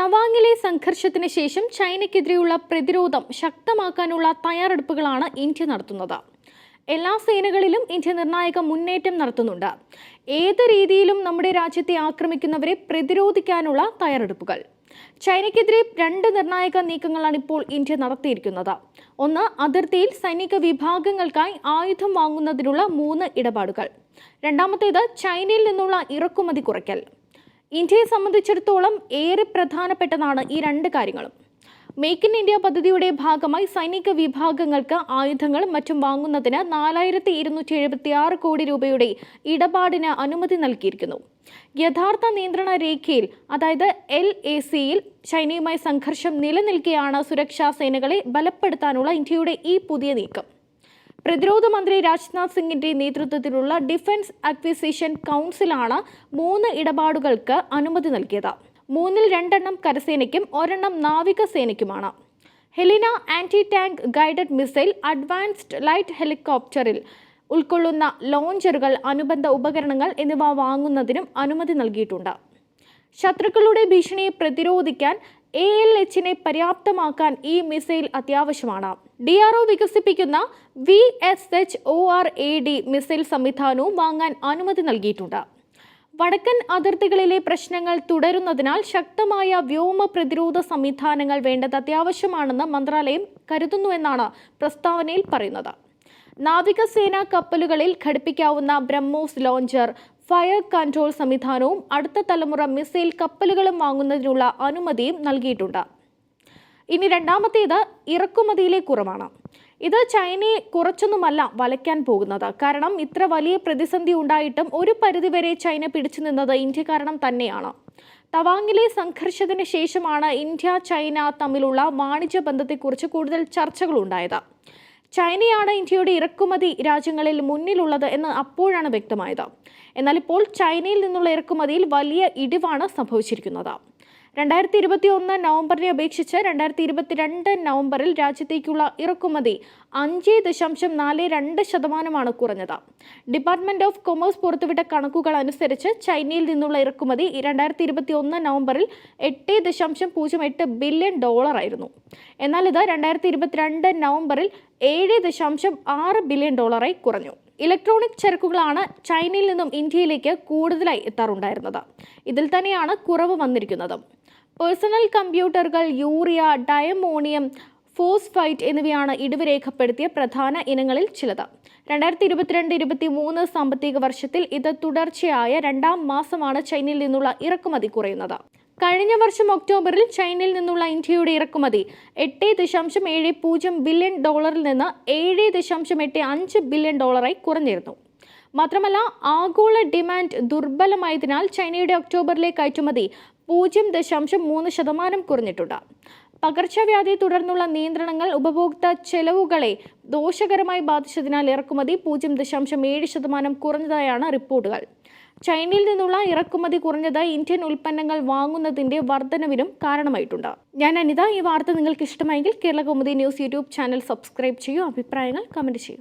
തവാങ്ങിലെ സംഘർഷത്തിന് ശേഷം ചൈനയ്ക്കെതിരെയുള്ള പ്രതിരോധം ശക്തമാക്കാനുള്ള തയ്യാറെടുപ്പുകളാണ് ഇന്ത്യ നടത്തുന്നത്. എല്ലാ സേനകളിലും ഇന്ത്യ നിർണായക മുന്നേറ്റം നടത്തുന്നുണ്ട്. ഏത് രീതിയിലും നമ്മുടെ രാജ്യത്തെ ആക്രമിക്കുന്നവരെ പ്രതിരോധിക്കാനുള്ള തയ്യാറെടുപ്പുകൾ. ചൈനയ്ക്കെതിരെ രണ്ട് നിർണായക നീക്കങ്ങളാണ് ഇപ്പോൾ ഇന്ത്യ നടത്തിയിരിക്കുന്നത്. ഒന്ന് അതിർത്തിയിൽ സൈനിക വിഭാഗങ്ങൾക്കായി ആയുധം വാങ്ങുന്നതിനുള്ള മൂന്ന് ഇടപാടുകൾ. രണ്ടാമത്തേത് ചൈനയിൽ നിന്നുള്ള ഇറക്കുമതി കുറയ്ക്കൽ. ഇന്ത്യയെ സംബന്ധിച്ചിടത്തോളം ഏറെ പ്രധാനപ്പെട്ടതാണ് ഈ രണ്ട് കാര്യങ്ങളും. മേക്ക് ഇൻ ഇന്ത്യ പദ്ധതിയുടെ ഭാഗമായി സൈനിക വിഭാഗങ്ങൾക്ക് ആയുധങ്ങൾ മറ്റും വാങ്ങുന്നതിന് നാലായിരത്തി ഇരുന്നൂറ്റി എഴുപത്തി ആറ് കോടി രൂപയുടെ ഇടപാടിന് അനുമതി നൽകിയിരിക്കുന്നു. യഥാർത്ഥ നിയന്ത്രണ രേഖയിൽ അതായത് എൽ എ സിയിൽ ചൈനയുമായി സംഘർഷം നിലനിൽക്കെയാണ് സുരക്ഷാ സേനകളെ ബലപ്പെടുത്താനുള്ള ഇന്ത്യയുടെ ഈ പുതിയ നീക്കം. പ്രതിരോധ മന്ത്രി രാജ്നാഥ് സിംഗിന്റെ നേതൃത്വത്തിലുള്ള ഡിഫൻസ് അക്വിസിഷൻ കൗൺസിലാണ് മൂന്ന് ഇടപാടുകൾക്ക് അനുമതി നൽകിയത്. മൂന്നിൽ രണ്ടെണ്ണം കരസേനയ്ക്കും ഒരെണ്ണം നാവികസേനയ്ക്കുമാണ് Helina anti tank guided missile advanced light ഹെലികോപ്റ്ററിൽ ഉൾക്കൊള്ളുന്ന ലോഞ്ചറുകൾ അനുബന്ധ ഉപകരണങ്ങൾ എന്നിവ വാങ്ങുന്നതിനും അനുമതി നൽകിയിട്ടുണ്ട്. ശത്രുക്കളുടെ ഭീഷണിയെ പ്രതിരോധിക്കാൻ എ എൽ എച്ചിനെ പര്യാപ്തമാക്കാൻ ഈ മിസൈൽ അത്യാവശ്യമാണ്. ഡി ആർ ഒ വികസിപ്പിക്കുന്ന V S H O R A D missile സംവിധാനവും വാങ്ങാൻ അനുമതി നൽകിയിട്ടുണ്ട്. വടക്കൻ അതിർത്തികളിലെ പ്രശ്നങ്ങൾ തുടരുന്നതിനാൽ ശക്തമായ വ്യോമ പ്രതിരോധ സംവിധാനങ്ങൾ വേണ്ടത് അത്യാവശ്യമാണെന്ന് മന്ത്രാലയം കരുതുന്നുവെന്നാണ് പ്രസ്താവനയിൽ പറയുന്നത്. നാവികസേന കപ്പലുകളിൽ ഘടിപ്പിക്കാവുന്ന ബ്രഹ്മോസ് ലോഞ്ചർ ഫയർ കൺട്രോൾ സംവിധാനവും അടുത്ത തലമുറ മിസൈൽ കപ്പലുകളും വാങ്ങുന്നതിനുള്ള അനുമതിയും നൽകിയിട്ടുണ്ട്. ഇനി രണ്ടാമത്തേത് ഇറക്കുമതിയിലെ കുറവാണ്. ഇത് ചൈനയെ കുറച്ചൊന്നുമല്ല വലയ്ക്കാൻ പോകുന്നത്. കാരണം ഇത്ര വലിയ പ്രതിസന്ധി ഉണ്ടായിട്ടും ഒരു പരിധിവരെ ചൈന പിടിച്ചു നിന്നത് ഇന്ത്യ കാരണം തന്നെയാണ്. തവാങ്ങിലെ സംഘർഷത്തിന് ശേഷമാണ് ഇന്ത്യ ചൈന തമ്മിലുള്ള വാണിജ്യ ബന്ധത്തെക്കുറിച്ച് കൂടുതൽ ചർച്ചകൾ ഉണ്ടായത്. ചൈനയാണ് ഇന്ത്യയുടെ ഇറക്കുമതി രാജ്യങ്ങളിൽ മുന്നിലുള്ളത് എന്ന് അപ്പോഴാണ് വ്യക്തമായത്. എന്നാൽ ഇപ്പോൾ ചൈനയിൽ നിന്നുള്ള ഇറക്കുമതിയിൽ വലിയ ഇടിവാണ് സംഭവിച്ചിരിക്കുന്നത്. രണ്ടായിരത്തി ഇരുപത്തി ഒന്ന് നവംബറിനെ അപേക്ഷിച്ച് രണ്ടായിരത്തി ഇരുപത്തിരണ്ട് നവംബറിൽ രാജ്യത്തേക്കുള്ള ഇറക്കുമതി അഞ്ച് ദശാംശം നാല് രണ്ട് ശതമാനമാണ് കുറഞ്ഞത്. ഡിപ്പാർട്ട്മെന്റ് ഓഫ് കൊമേഴ്സ് പുറത്തുവിട്ട കണക്കുകൾ അനുസരിച്ച് ചൈനയിൽ നിന്നുള്ള ഇറക്കുമതി രണ്ടായിരത്തി ഇരുപത്തി ഒന്ന് നവംബറിൽ എട്ട് ദശാംശം പൂജ്യം എട്ട് ബില്യൺ ഡോളർ ആയിരുന്നു. എന്നാൽ ഇത് രണ്ടായിരത്തി ഇരുപത്തിരണ്ട് നവംബറിൽ ഏഴ് ദശാംശം ആറ് ബില്യൺ ഡോളറായി കുറഞ്ഞു. ഇലക്ട്രോണിക് ചരക്കുകളാണ് ചൈനയിൽ നിന്നും ഇന്ത്യയിലേക്ക് കൂടുതലായി എത്താറുണ്ടായിരുന്നത്. ഇതിൽ തന്നെയാണ് കുറവ് വന്നിരിക്കുന്നത്. പേഴ്സണൽ കമ്പ്യൂട്ടറുകൾ യൂറിയ ഡയമോണിയം ഫോസ്ഫൈറ്റ് എന്നിവയാണ് ഇടിവ് രേഖപ്പെടുത്തിയ പ്രധാന ഇനങ്ങളിൽ ചിലത്. രണ്ടായിരത്തി ഇരുപത്തിരണ്ട് ഇരുപത്തി മൂന്ന് സാമ്പത്തിക വർഷത്തിൽ ഇത് തുടർച്ചയായ രണ്ടാം മാസമാണ് ചൈനയിൽ നിന്നുള്ള ഇറക്കുമതി കുറയുന്നത്. കഴിഞ്ഞ വർഷം ഒക്ടോബറിൽ ചൈനയിൽ നിന്നുള്ള ഇന്ത്യയുടെ ഇറക്കുമതി എട്ട് ദശാംശം ഏഴ് പൂജ്യം ബില്യൺ ഡോളറിൽ നിന്ന് ഏഴ് ദശാംശം എട്ട് അഞ്ച് ബില്യൺ ഡോളറായി കുറഞ്ഞിരുന്നു. മാത്രമല്ല ആഗോള ഡിമാൻഡ് ദുർബലമായതിനാൽ ചൈനയുടെ ഒക്ടോബറിലെ കയറ്റുമതി പൂജ്യം ദശാംശം മൂന്ന് ശതമാനം കുറഞ്ഞിട്ടുണ്ട്. പകർച്ചവ്യാധിയെ തുടർന്നുള്ള നിയന്ത്രണങ്ങൾ ഉപഭോക്തൃ ചെലവുകളെ ദോഷകരമായി ബാധിച്ചതിനാൽ ഇറക്കുമതി പൂജ്യം ദശാംശം ഏഴ് ശതമാനം കുറഞ്ഞതായാണ് റിപ്പോർട്ടുകൾ. ചൈനയിൽ നിന്നുള്ള ഇറക്കുമതി കുറഞ്ഞത് ഇന്ത്യൻ ഉൽപ്പന്നങ്ങൾ വാങ്ങുന്നതിന്റെ വർധനവിനും കാരണമായിട്ടുണ്ട്. ഞാൻ അനിത ഈ വാർത്ത നിങ്ങൾക്ക് ഇഷ്ടമായെങ്കിൽ Kerala Kaumudi news YouTube channel subscribe ചെയ്യൂ അഭിപ്രായങ്ങൾ കമന്റ് ചെയ്യൂ.